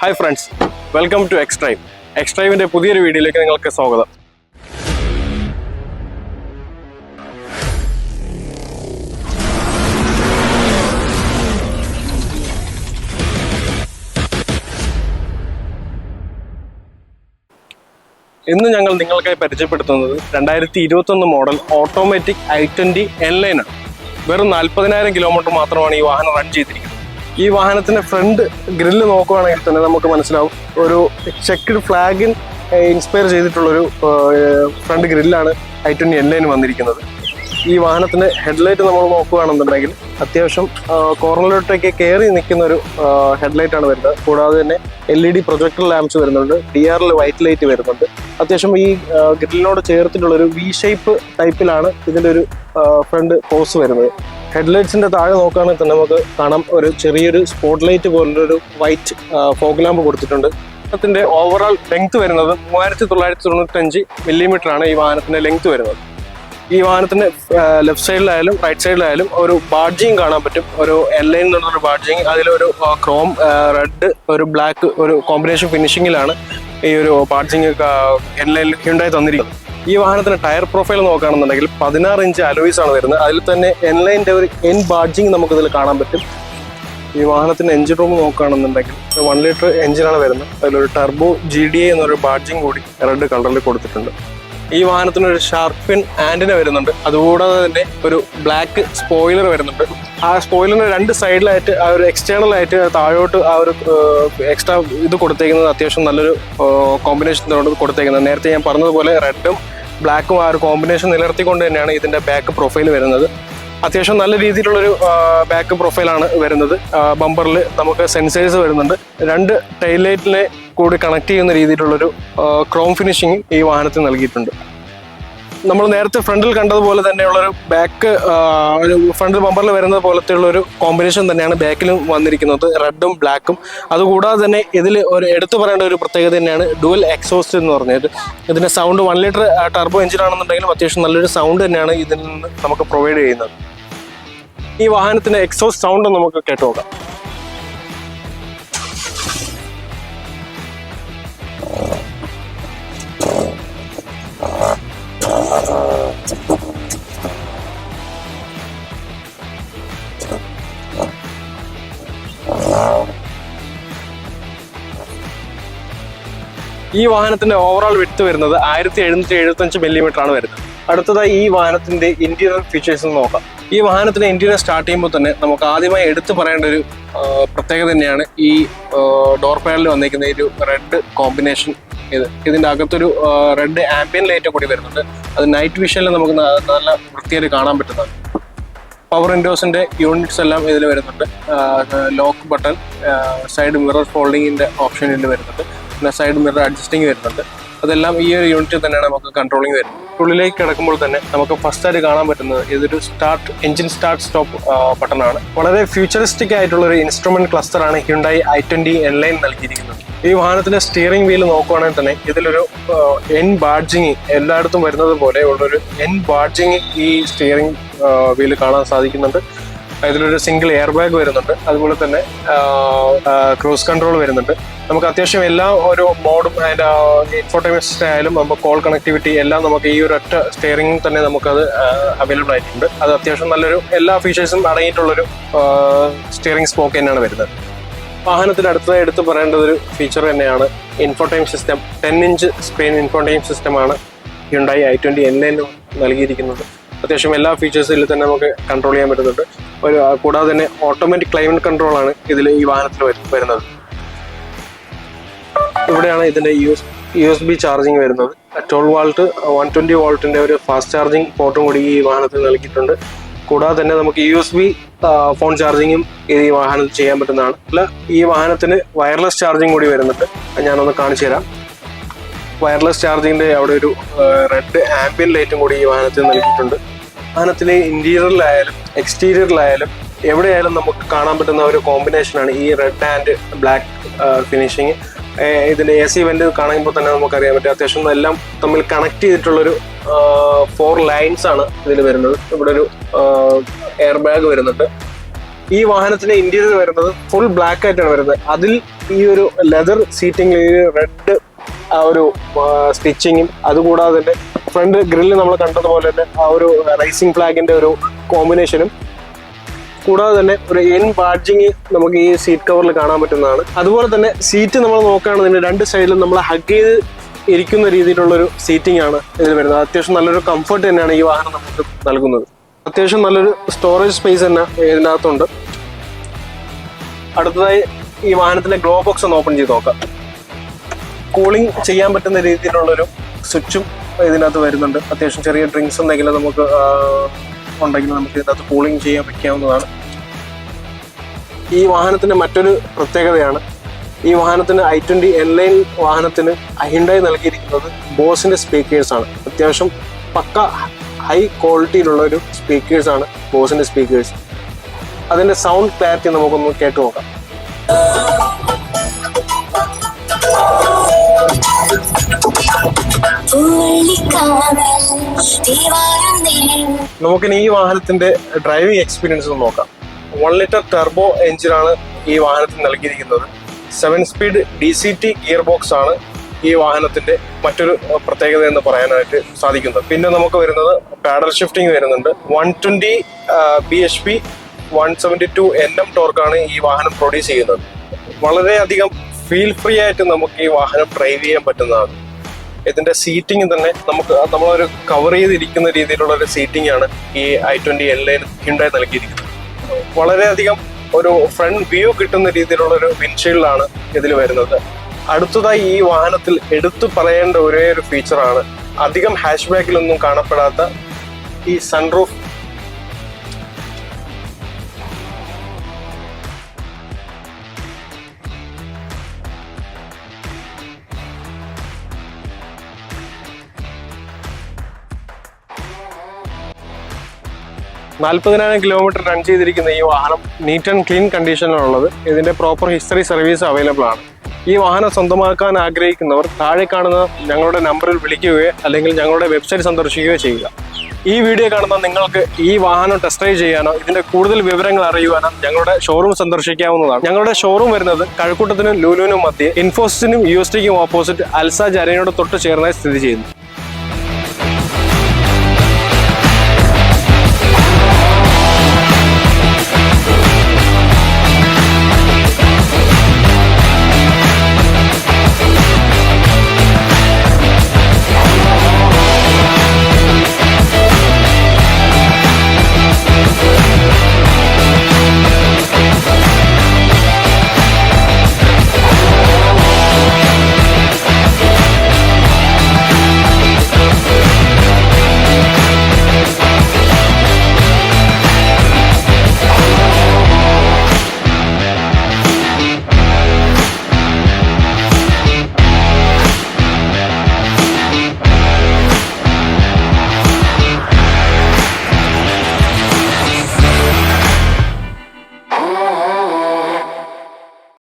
Hi friends welcome to Extrive എക്സ്ട്രൈവിന്റെ പുതിയൊരു വീഡിയോയിലേക്ക് നിങ്ങൾക്ക് സ്വാഗതം. ഇന്ന് ഞങ്ങൾ നിങ്ങൾക്കായി പരിചയപ്പെടുത്തുന്നത് രണ്ടായിരത്തി ഇരുപത്തൊന്ന് model automatic i twenty N ലൈനാണ് വെറും നാൽപ്പതിനായിരം കിലോമീറ്റർ മാത്രമാണ് ഈ വാഹനം റൺ ചെയ്തിരിക്കുന്നത്. ഈ വാഹനത്തിന്റെ ഫ്രണ്ട് ഗ്രില്ല് നോക്കുവാണെങ്കിൽ തന്നെ നമുക്ക് മനസ്സിലാവും ഒരു ചെക്ക്ഡ് ഫ്ലാഗിൻ ഇൻസ്പയർ ചെയ്തിട്ടുള്ളൊരു ഫ്രണ്ട് ഗ്രില്ലാണ് ഐ ട്വന്റി എൻ ലൈൻ വന്നിരിക്കുന്നത്. ഈ വാഹനത്തിന്റെ ഹെഡ്ലൈറ്റ് നമ്മൾ നോക്കുകയാണെന്നുണ്ടെങ്കിൽ അത്യാവശ്യം കോർണറിലോട്ടേക്ക് കയറി നിൽക്കുന്ന ഒരു ഹെഡ്ലൈറ്റ് ആണ് വരുന്നത്. കൂടാതെ തന്നെ L E D projector lamps വരുന്നുണ്ട് ഡി ആറിൽ വൈറ്റ് ലൈറ്റ് വരുന്നുണ്ട്. അത്യാവശ്യം ഈ ഗ്രില്ലിനോട് ചേർത്തിട്ടുള്ള ഒരു വി ഷേപ്പ് ടൈപ്പിലാണ് ഇതിന്റെ ഒരു ഫ്രണ്ട് പോസ് വരുന്നത്. ഹെഡ്ലൈറ്റ്സിന്റെ താഴെ നോക്കുകയാണെങ്കിൽ തന്നെ നമുക്ക് കാണാം ഒരു ചെറിയൊരു സ്പോട്ട് ലൈറ്റ് പോലുള്ളൊരു വൈറ്റ് ഫോഗ് ലാമ്പ് കൊടുത്തിട്ടുണ്ട്. വാഹനത്തിന്റെ ഓവറോൾ ലെങ്ത് വരുന്നത് മൂവായിരത്തി തൊള്ളായിരത്തി തൊണ്ണൂറ്റഞ്ച് മില്ലിമീറ്റർ ആണ് ഈ വാഹനത്തിന്റെ ലെങ്ത് വരുന്നത്. ഈ വാഹനത്തിന്റെ ലെഫ്റ്റ് സൈഡിലായാലും റൈറ്റ് സൈഡിലായാലും ഒരു ബാഡ്ജിങ് കാണാൻ പറ്റും. ഒരു എൽ ലൈൻ എന്നുള്ളൊരു ബാഡ്ജിങ് അതിലൊരു ക്രോം റെഡ് ഒരു ബ്ലാക്ക് ഒരു കോമ്പിനേഷൻ ഫിനിഷിങ്ങിലാണ് ഈ ഒരു ബാഡ്ജിങ് എൽ ലൈനിൽ ഉണ്ടായി തന്നിരിക്കുന്നത്. ഈ വാഹനത്തിന് ടയർ പ്രൊഫൈൽ നോക്കുകയാണെന്നുണ്ടെങ്കിൽ പതിനാറ് ഇഞ്ച് അലോയിസ് ആണ് വരുന്നത്. അതിൽ തന്നെ എൻ ലൈന്റെ ഒരു എൻ ബാഡ്ജിങ് നമുക്ക് ഇതിൽ കാണാൻ പറ്റും. ഈ വാഹനത്തിന്റെ എഞ്ചിൻ റൂം നോക്കുകയാണെന്നുണ്ടെങ്കിൽ വൺ ലിറ്റർ എഞ്ചിനാണ് വരുന്നത്. അതിലൊരു ടർബോ ജി ഡി എന്നൊരു ബാഡ്ജിങ് കൂടി റെഡ് കളറിൽ കൊടുത്തിട്ടുണ്ട്. ഈ വാഹനത്തിന് ഒരു ഷാർപ്പിൻ ആന്റിന വരുന്നുണ്ട്. അതുകൂടാതെ തന്നെ ഒരു ബ്ലാക്ക് സ്പോയിലർ വരുന്നുണ്ട്. ആ സ്പോയിലറിന് രണ്ട് സൈഡിലായിട്ട് ആ ഒരു എക്സ്റ്റേണൽ ആയിട്ട് താഴോട്ട് ആ ഒരു എക്സ്ട്രാ ഇത് കൊടുത്തേക്കുന്നത് അത്യാവശ്യം നല്ലൊരു കോമ്പിനേഷൻ കൊടുത്തേക്കുന്നത്. നേരത്തെ ഞാൻ പറഞ്ഞതുപോലെ റെഡും ബ്ലാക്കും ആ ഒരു കോമ്പിനേഷൻ നിലനിർത്തിക്കൊണ്ട് തന്നെയാണ് ഇതിന്റെ ബാക്ക് പ്രൊഫൈൽ വരുന്നത്. അത്യാവശ്യം നല്ല രീതിയിലുള്ളൊരു ബാക്ക് പ്രൊഫൈലാണ് വരുന്നത്. ബമ്പറിൽ നമുക്ക് സെൻസേഴ്സ് വരുന്നുണ്ട്. രണ്ട് ടൈൽ ലൈറ്റിനെ കൂടി കണക്ട് ചെയ്യുന്ന രീതിയിലുള്ളൊരു ക്രോം ഫിനിഷിങ് ഈ വാഹനത്തിൽ നൽകിയിട്ടുണ്ട്. നമ്മൾ നേരത്തെ ഫ്രണ്ടിൽ കണ്ടതുപോലെ തന്നെയുള്ളൊരു ബാക്ക് ഒരു ഫ്രണ്ട് ബമ്പറിൽ വരുന്നത് പോലത്തെ ഒരു കോമ്പിനേഷൻ തന്നെയാണ് ബാക്കിലും വന്നിരിക്കുന്നത് റെഡും ബ്ലാക്കും അതുകൂടാതെ തന്നെ ഇതിൽ ഒരു എടുത്തു പറയേണ്ട ഒരു പ്രത്യേകത തന്നെയാണ് ഡുവൽ എക്സോസ്റ്റ് എന്ന് പറഞ്ഞത്. ഇതിന്റെ sound one litre turbo engine ആണെന്നുണ്ടെങ്കിലും അത്യാവശ്യം നല്ലൊരു സൗണ്ട് തന്നെയാണ് ഇതിൽ നിന്ന് നമുക്ക് പ്രൊവൈഡ് ചെയ്യുന്നത്. ഈ വാഹനത്തിന്റെ എക്സോസ്റ്റ് സൗണ്ട് നമുക്ക് കേട്ടു ഈ വാഹനത്തിന്റെ ഓവറോൾ വിട്ട് വരുന്നത് ആയിരത്തി എഴുന്നൂറ്റി എഴുപത്തി അഞ്ച് മില്ലിമീറ്റർ ആണ് വരുന്നത്. അടുത്തതായി ഈ വാഹനത്തിന്റെ ഇന്റീരിയർ ഫീച്ചേഴ്സ് നോക്കാം. ഈ വാഹനത്തിന്റെ ഇന്റീരിയർ സ്റ്റാർട്ട് ചെയ്യുമ്പോൾ തന്നെ നമുക്ക് ആദ്യമായി എടുത്തു പറയേണ്ട ഒരു പ്രത്യേകത തന്നെയാണ് ഈ ഡോർ പാനലിൽ വന്നിരിക്കുന്ന ഈ ഒരു റെഡ് കോമ്പിനേഷൻ ഇത്. ഇതിന്റെ അകത്തൊരു റെഡ് ആംബിയൻ ലൈറ്റ് കൂടി വരുന്നുണ്ട്. അത് നൈറ്റ് വിഷനിൽ നമുക്ക് നല്ല വൃത്തിയായിട്ട് കാണാൻ പറ്റുന്നതാണ്. പവർ വിൻഡോസിന്റെ യൂണിറ്റ്സ് എല്ലാം ഇതിൽ വരുന്നുണ്ട്. ലോക്ക് ബട്ടൺ സൈഡ് മിറർ ഫോൾഡിങ്ങിന്റെ ഓപ്ഷൻ ഇതിൽ വരുന്നുണ്ട്. പിന്നെ സൈഡ് മിറർ അഡ്ജസ്റ്റിംഗ് വരുന്നുണ്ട്. അതെല്ലാം ഈ ഒരു യൂണിറ്റിൽ തന്നെയാണ് നമുക്ക് കൺട്രോളിങ് വരുന്നത്. ഉള്ളിലേക്ക് കിടക്കുമ്പോൾ തന്നെ നമുക്ക് ഫസ്റ്റ് ആയിട്ട് കാണാൻ പറ്റുന്നത് ഇതൊരു start engine start stop button ആണ്. വളരെ ഫ്യൂച്ചറിസ്റ്റിക് ആയിട്ടുള്ള ഒരു ഇൻസ്ട്രുമെന്റ് ക്ലസ്റ്റർ ആണ് Hyundai i twenty N line നൽകിയിരിക്കുന്നത്. ഈ വാഹനത്തിന്റെ സ്റ്റിയറിംഗ് വീൽ നോക്കുവാണെങ്കിൽ തന്നെ ഇതിലൊരു എൻ ബാഡ്ജിങ് എല്ലായിടത്തും വരുന്നത് പോലെ ഉള്ളൊരു എൻ ബാഡ്ജിങ് ഈ സ്റ്റിയറിംഗ് വീൽ കാണാൻ സാധിക്കുന്നുണ്ട്. ഇതിലൊരു സിംഗിൾ എയർ ബാഗ് വരുന്നുണ്ട്. അതുപോലെ തന്നെ ക്രൂസ് കൺട്രോൾ വരുന്നുണ്ട്. നമുക്ക് അത്യാവശ്യം എല്ലാ ഒരു മോഡും അതിന്റെ ഇൻഫോർട്ടൈൻമെന്റ് ആയാലും നമുക്ക് കോൾ കണക്ടിവിറ്റി എല്ലാം നമുക്ക് ഈ ഒരു ഒറ്റ സ്റ്റിയറിംഗ് തന്നെ നമുക്കത് അവൈലബിൾ ആയിട്ടുണ്ട്. അത് അത്യാവശ്യം നല്ലൊരു എല്ലാ ഫീച്ചേഴ്സും അടങ്ങിയിട്ടുള്ളൊരു സ്റ്റിയറിംഗ് സ്പോക്ക് തന്നെയാണ് വരുന്നത്. വാഹനത്തിൽ അടുത്തതായി എടുത്തു പറയേണ്ട ഒരു ഫീച്ചർ തന്നെയാണ് infotainment system ten inch screen infotainment സിസ്റ്റമാണ് ഹ്യുണ്ടായി ഐ ട്വന്റി എൻ നൽകിയിരിക്കുന്നത്. അത്യാവശ്യം എല്ലാ ഫീച്ചേഴ്സിൽ തന്നെ നമുക്ക് കൺട്രോൾ ചെയ്യാൻ പറ്റുന്നുണ്ട്. കൂടാതെ തന്നെ ഓട്ടോമാറ്റിക് ക്ലൈമറ്റ് കൺട്രോൾ ആണ് ഇതിൽ ഈ വാഹനത്തിൽ വരുന്നത്. ഇവിടെയാണ് ഇതിന്റെ U S U S B charging വരുന്നത്. ട്വൽവ് വാൾട്ട് വൺ ട്വന്റി വോൾട്ടിന്റെ ഒരു ഫാസ്റ്റ് ചാർജിങ് പോർട്ടും കൂടി ഈ വാഹനത്തിൽ നൽകിയിട്ടുണ്ട്. കൂടാതെ തന്നെ നമുക്ക് യു എസ് ബി ഫോൺ ചാർജിങ്ങും ഈ വാഹനത്തിൽ ചെയ്യാൻ പറ്റുന്നതാണ്. അല്ല ഈ വാഹനത്തിന് വയർലെസ് ചാർജിങ് കൂടി വരുന്നുണ്ട്. ഞാനൊന്ന് കാണിച്ചു തരാം. വയർലെസ് ചാർജിങ്ങിന്റെ അവിടെ ഒരു റെഡ് ആംബിയൻ ലൈറ്റും കൂടി ഈ വാഹനത്തിൽ നൽകിയിട്ടുണ്ട്. വാഹനത്തിലെ ഇന്റീരിയറിലായാലും എക്സ്റ്റീരിയറിലായാലും എവിടെയായാലും നമുക്ക് കാണാൻ പറ്റുന്ന ഒരു കോമ്പിനേഷനാണ് ഈ റെഡ് ആൻഡ് ബ്ലാക്ക് ഫിനിഷിങ് ഇതിന്റെ എ സി വെന്റ് കാണുമ്പോൾ തന്നെ നമുക്കറിയാൻ പറ്റും. അത്യാവശ്യം എല്ലാം തമ്മിൽ കണക്ട് ചെയ്തിട്ടുള്ളൊരു ഫോർ ലൈൻസ് ആണ് ഇതിൽ വരുന്നത്. ഇവിടെ ഒരു എയർ ബാഗ് വരുന്നുണ്ട്. ഈ വാഹനത്തിന്റെ ഇന്റീരിയർ വരുന്നത് ഫുൾ ബ്ലാക്ക് ആയിട്ടാണ് വരുന്നത്. അതിൽ ഈ ഒരു ലെതർ സീറ്റിംഗിൽ റെഡ് ആ ഒരു സ്റ്റിച്ചിങ്ങും അതുകൂടാതെ തന്നെ ഫ്രണ്ട് ഗ്രില്ല് നമ്മൾ കണ്ടതുപോലെ തന്നെ ആ ഒരു റൈസിംഗ് ഫ്ലാഗിന്റെ ഒരു കോമ്പിനേഷനും കൂടാതെ തന്നെ ഒരു എൻ ബാഡ്ജിങ് നമുക്ക് ഈ സീറ്റ് കവറിൽ കാണാൻ പറ്റുന്നതാണ്. അതുപോലെ തന്നെ സീറ്റ് നമ്മൾ നോക്കുകയാണെന്നുണ്ടെങ്കിൽ രണ്ട് സൈഡിലും നമ്മൾ ഹഗ് ചെയ്ത് ഇരിക്കുന്ന രീതിയിലുള്ളൊരു സീറ്റിംഗ് ആണ് ഇതിൽ വരുന്നത്. അത്യാവശ്യം നല്ലൊരു കംഫർട്ട് തന്നെയാണ് ഈ വാഹനം നമുക്ക് നൽകുന്നത്. അത്യാവശ്യം നല്ലൊരു സ്റ്റോറേജ് സ്പേസ് തന്നെ ഇതിനകത്തുണ്ട്. അടുത്തതായി ഈ വാഹനത്തിന്റെ ഗ്ലോ ബോക്സ് ഒന്ന് ഓപ്പൺ ചെയ്ത് നോക്കാം. കൂളിംഗ് ചെയ്യാൻ പറ്റുന്ന രീതിയിലുള്ളൊരു സ്വിച്ചും ഇതിനകത്ത് വരുന്നുണ്ട്. അത്യാവശ്യം ചെറിയ ഡ്രിങ്ക്സ് എന്തെങ്കിലും നമുക്ക് ഉണ്ടെങ്കിൽ നമുക്ക് ഇതിനകത്ത് കൂളിംഗ് ചെയ്യാൻ വയ്ക്കാവുന്നതാണ് ഈ വാഹനത്തിന്റെ മറ്റൊരു പ്രത്യേകതയാണ് ഈ വാഹനത്തിന് ഐ ട്വന്റി എൽ ലൈൻ വാഹനത്തിന് അഹിൻഡായി നൽകിയിരിക്കുന്നത് ബോസിന്റെ സ്പീക്കേഴ്സ് ആണ്. അത്യാവശ്യം പക്ക ഹൈ ക്വാളിറ്റിയിലുള്ള ഒരു സ്പീക്കേഴ്സ് ആണ് ബോസിന്റെ സ്പീക്കേഴ്സ് അതിന്റെ സൗണ്ട് ക്ലാരിറ്റി നമുക്കൊന്ന് കേട്ടു നോക്കാം. നമുക്കിനി ഈ വാഹനത്തിന്റെ ഡ്രൈവിംഗ് എക്സ്പീരിയൻസ് ഒന്ന് നോക്കാം. വൺ ലിറ്റർ ടെർബോ എഞ്ചിനാണ് ഈ വാഹനത്തിന് നൽകിയിരിക്കുന്നത്. Seven speed D C T gear box ആണ് ഈ വാഹനത്തിന്റെ മറ്റൊരു പ്രത്യേകത എന്ന് പറയാനായിട്ട് സാധിക്കുന്നത്. പിന്നെ നമുക്ക് വരുന്നത് പാഡൽ ഷിഫ്റ്റിംഗ് വരുന്നുണ്ട്. One twenty B H P one seventy two N M ടോർക്കാണ് ഈ വാഹനം പ്രൊഡ്യൂസ് ചെയ്യുന്നത്. വളരെയധികം ഫീൽ ഫ്രീ ആയിട്ട് നമുക്ക് ഈ വാഹനം ഡ്രൈവ് ചെയ്യാൻ പറ്റുന്നതാണ്. ഇതിന്റെ സീറ്റിംഗ് തന്നെ നമുക്ക് നമ്മളൊരു കവർ ചെയ്തിരിക്കുന്ന രീതിയിലുള്ള ഒരു സീറ്റിംഗ് ആണ് ഈ ഐ ട്വന്റി ലൈൻ ഹിണ്ടായി നൽകിയിരിക്കുന്നത്. വളരെയധികം ഒരു ഫ്രണ്ട് വ്യൂ കിട്ടുന്ന രീതിയിലുള്ള ഒരു വിൻഷീൽഡാണ് ഇതിൽ വരുന്നത്. അടുത്തതായി ഈ വാഹനത്തിൽ എടുത്തു പറയേണ്ട ഒരേ ഒരു ഫീച്ചറാണ് അധികം ഹാഷ് ബാക്കിലൊന്നും കാണപ്പെടാത്ത ഈ സൺറൂഫ് നാൽപ്പതിനായിരം കിലോമീറ്റർ റൺ ചെയ്തിരിക്കുന്ന ഈ വാഹനം നീറ്റ് ആൻഡ് ക്ലീൻ കണ്ടീഷനിലുള്ളത് ഇതിന്റെ പ്രോപ്പർ ഹിസ്റ്ററി സർവീസ് അവൈലബിൾ ആണ്. ഈ വാഹനം സ്വന്തമാക്കാൻ ആഗ്രഹിക്കുന്നവർ താഴെ കാണുന്ന ഞങ്ങളുടെ നമ്പറിൽ വിളിക്കുകയോ അല്ലെങ്കിൽ ഞങ്ങളുടെ വെബ്സൈറ്റ് സന്ദർശിക്കുകയോ ചെയ്യുക. ഈ വീഡിയോ കാണുന്ന നിങ്ങൾക്ക് ഈ വാഹനം ടെസ്റ്റ് ഡ്രൈവ് ചെയ്യാനോ ഇതിന്റെ കൂടുതൽ വിവരങ്ങൾ അറിയുവാനോ ഞങ്ങളുടെ ഷോറൂം സന്ദർശിക്കാവുന്നതാണ്. ഞങ്ങളുടെ ഷോറൂം വരുന്നത് കഴക്കൂട്ടത്തിനും ലൂലുവിനും മധ്യേ ഇൻഫോസിനും യു എസ് ടിക്കും ഓപ്പോസിറ്റ് അൽസ ജരനോട് തൊട്ട് ചേർന്നായി സ്ഥിതി ചെയ്യുന്നു.